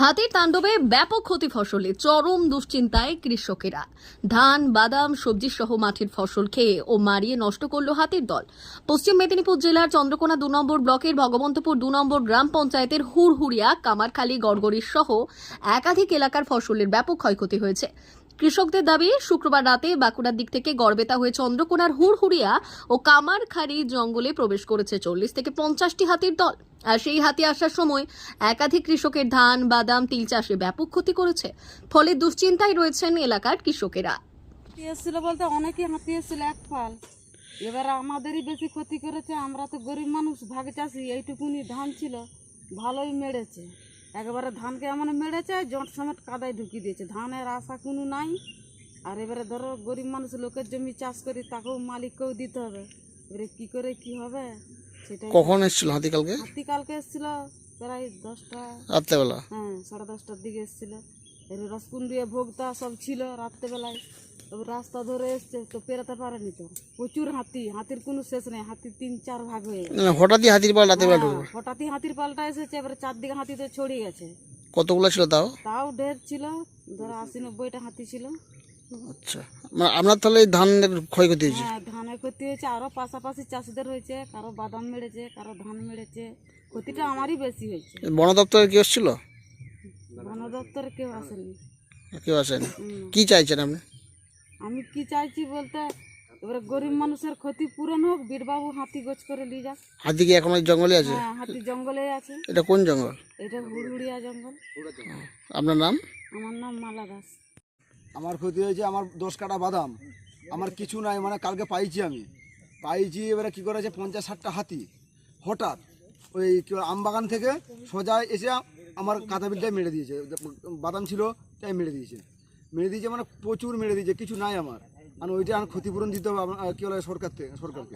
হাতির তাণ্ডবে ব্যাপক ক্ষতি ফসলে চরম দুশ্চিন্তায় কৃষকেরা। ধান, বাদাম, সবজি সহ মাঠের ফসল খেয়ে ও মারিয়ে নষ্ট করল হাতির দল। পশ্চিম মেদিনীপুর জেলার চন্দ্রকোনা দু নম্বর ব্লকের ভগবন্তপুর দু নম্বর গ্রাম পঞ্চায়েতের হুড়হুড়িয়া, কামারখালী, গড়গড়ির সহ একাধিক এলাকার ফসলের ব্যাপক ক্ষয়ক্ষতি হয়েছে। কৃষকদের দাবি, শুক্রবার রাতে বাঁকুড়ার দিক থেকে গড়বেতা হয়ে চন্দ্রকোনার হুড়হুড়িয়া ও কামারখাড়ি জঙ্গলে প্রবেশ করেছে চল্লিশ থেকে পঞ্চাশটি হাতির দল। আর সেই হাতি আসার সময় একাধিক কৃষকের ধান, বাদাম, তিল চাষে ব্যাপক ক্ষতি করেছে। ফলে দুশ্চিন্তায় রয়েছেন এলাকার কৃষকেরা। বলতে হাতি এক এবার আমাদেরই বেশি ক্ষতি করেছে, আমরা তো গরিব মানুষ ভাগে চাষি এইটুকুনি ধান ছিল, ভালোই মেরেছে। একবারে ধানকে এমন মেরেছে জট সমেত কাদায় ঢুকিয়ে দিয়েছে। ধানের আশা কোনো নাই। আর এবারে ধরো গরিব মানুষ লোকের জমি চাষ করি তাকেও মালিককেও দিতে হবে। এবারে কি করে কি হবে? সেটাই কখন এসেছিল হাতি কালকে? হাতি কালকে এসেছিল প্রায় দশটা রাত্রেবেলা। হ্যাঁ সাড়ে দশটার দিকে এসেছিল। এর রসকুন্ডিয়া ভোগতা সব ছিল রাত্রেবেলায়। রাস্তা ধরে এসছে তো পেরোতে পারেনি তো। প্রচুর হাতি হাতির কোনো শেষ নেই হাতি তিন চার ভাগ হয়ে গেছে। হঠাৎই হাতির পাল রাত্রেবেলা ঢুকলো হ্যাঁ, হঠাৎই হাতির পাল্টা এসেছে এবারে চারদিকে হাতি তো ছড়িয়ে গেছে। কতগুলো ছিল তাও? তাও ঢের ছিল ধরো আশি নব্বইটা হাতি ছিল। আচ্ছা মানে আপনার তাহলে এই ধানের ক্ষয়ক্ষতি হয়েছে? হ্যাঁ ধানের ক্ষতি হয়েছে আরও পাশাপাশি চাষিদের হয়েছে কারও বাদাম মেরেছে কারও ধান মেরেছে ক্ষতিটা আমারই বেশি হয়েছে। বন দপ্তরে কি এসেছিল? বন দপ্তরে কেউ আসেনি। কেউ আসেনি। কি চাইছেন আপনি? আমি কি চাইছি বলতে এবারে গরিব মানুষের ক্ষতি পূরণ হোক বীরবাবু হাতি গোছ করে নিয়ে যাক। হাতি কি এখন জঙ্গলে আছে? হ্যাঁ হাতি জঙ্গলে আছে। এটা কোন জঙ্গল? এটা হুড়হুড়িয়া জঙ্গল। আপনার নাম? আমার নাম মালা দাস। আমার ক্ষতি হয়েছে আমার দশ কাটা বাদাম। আমার কিছু নাই মানে কালকে পাইছি আমি। পাইছি এবারে কী করেছে? পঞ্চাশ ষাটটা হাতি। হঠাৎ ওই আমবাগান থেকে সোজা এসে আমার কাঁথা বিলটাই মেরে দিয়েছে। বাদাম ছিল তাই মেরে দিয়েছে। মেরে দিয়েছে মানে প্রচুর মেরে দিয়েছে কিছু নাই আমার। মানে ওইটা আমার ক্ষতিপূরণ দিতে হবে আপনার- কি বলে সরকার থেকে সরকারকে।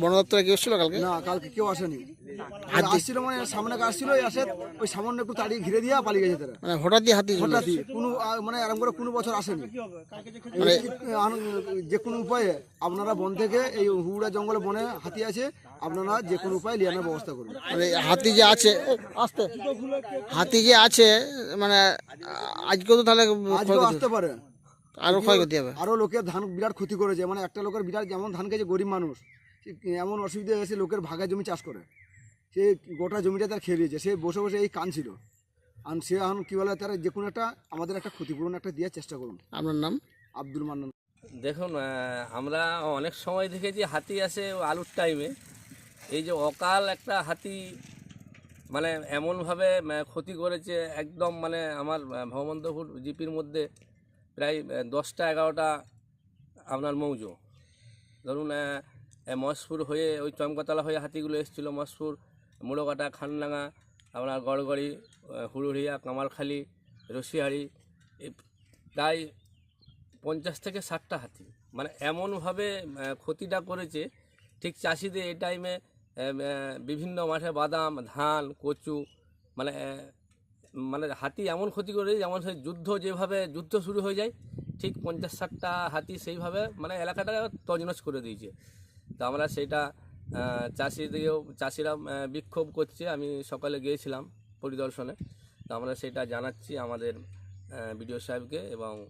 বন দপ্তরে কি এসেছিল কালকে? না কালকে কেউ আসেনি। আসছিল মানে সামনে আসছিল আসে ওই সামান্য একটু তাড়িয়ে ঘিরে দিয়ে পালিয়ে গেছে তারা। মানে হঠাৎই হাতি হঠাৎই কোনো মানে এরকম করে কোনো বছর আসেনি। মানে যে কোনো উপায়ে আপনারা বন থেকে এই হুড়া জঙ্গলে বনে হাতি আছে আপনারা যে কোনো উপায়ে লিয়ানোর ব্যবস্থা করবেন মানে হাতি যে আছে আসতে। হাতি যে আছে মানে আজকেও তো তাহলে ক্ষয়ক্ষতি আসতে পারে। আরও ক্ষয়ক্ষতি হবে। আরও লোকের ধান বিরাট ক্ষতি করেছে। মানে একটা লোকের বিরাট যেমন ধান খেয়েছে গরিব মানুষ। সে এমন অসুবিধা হয়েছে লোকের ভাগা জমি চাষ করে। সে গোটা জমিটা তার খেয়ে দিয়েছে। সে বসে বসে এই কান ছিল আর সে এখন কী বলে তারা যে কোনো একটা আমাদের একটা ক্ষতিপূরণ একটা দেওয়ার চেষ্টা করুন। আপনার নাম? আব্দুল মান্নান। দেখুন আমরা অনেক সময় দেখেছি হাতি আসে আলুর টাইমে এই যে অকাল একটা হাতি মানে এমনভাবে ক্ষতি করেছে। একদম মানে আমার আহ, ভবন্তপুর জিপির মধ্যে। প্রায় দশটা, এগারোটা আপনার মৌজ। ধরুন মহেশপুর হয়ে ওই চমকাতলা হয়ে হাতিগুলো এসেছিল। মহেশপুর, মুড়োকাটা, খানডাঙ্গা, আপনার গড়গড়ি হুড়ুড়িয়া কামারখালি রসিহাড়ি প্রায় পঞ্চাশ থেকে ষাটটা হাতি। মানে এমনভাবে ক্ষতিটা করেছে, ঠিক চাষিদের এই টাইমে বিভিন্ন মাঠে বাদাম, ধান, কচু মানে মানে হাতি এমন ক্ষতি করে যেমন সেই যুদ্ধ যেভাবে যুদ্ধ শুরু হয়ে যায় ঠিক পঞ্চাশ ষাটটা হাতি সেইভাবে মানে এলাকাটা তজনজ করে দিয়েছে। তো আমরা আহ, চাষিদেরও চাষিরা বিক্ষোভ করছে। আমি সকালে গিয়েছিলাম পরিদর্শনে। তো আমরা সেটা জানাচ্ছি আমাদের বিডিও সাহেবকে এবং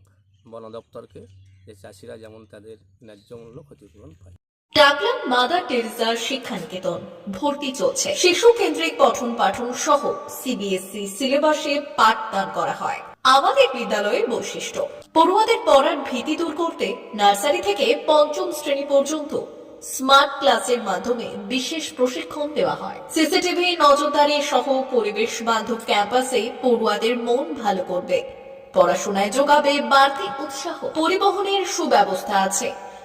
বন দপ্তরকে যে চাষিরা যেমন তাদের ন্যায্য মূল্য ক্ষতিপূরণ পায়। ডাকলাম মাদার টেরেসার শিক্ষা নিকেতন ভর্তি চলছে। শিশু কেন্দ্রিক পঠন পাঠন সহ সিবিএসই সিলেবাসে পাঠদান করা হয়। আমাদের বিদ্যালয়ের বৈশিষ্ট্য। পড়ুয়াদের পড়ার ভীতি দূর করতে নার্সারি থেকে পঞ্চম শ্রেণি পর্যন্ত স্মার্ট ক্লাসের মাধ্যমে বিশেষ প্রশিক্ষণ দেওয়া হয়। সিসিটিভি, নজরদারি সহ পরিবেশ বান্ধব ক্যাম্পাসে পড়ুয়াদের মন ভালো করবে। পড়াশোনায় যোগাবে বাড়তি উৎসাহ। পরিবহনের সুব্যবস্থা আছে।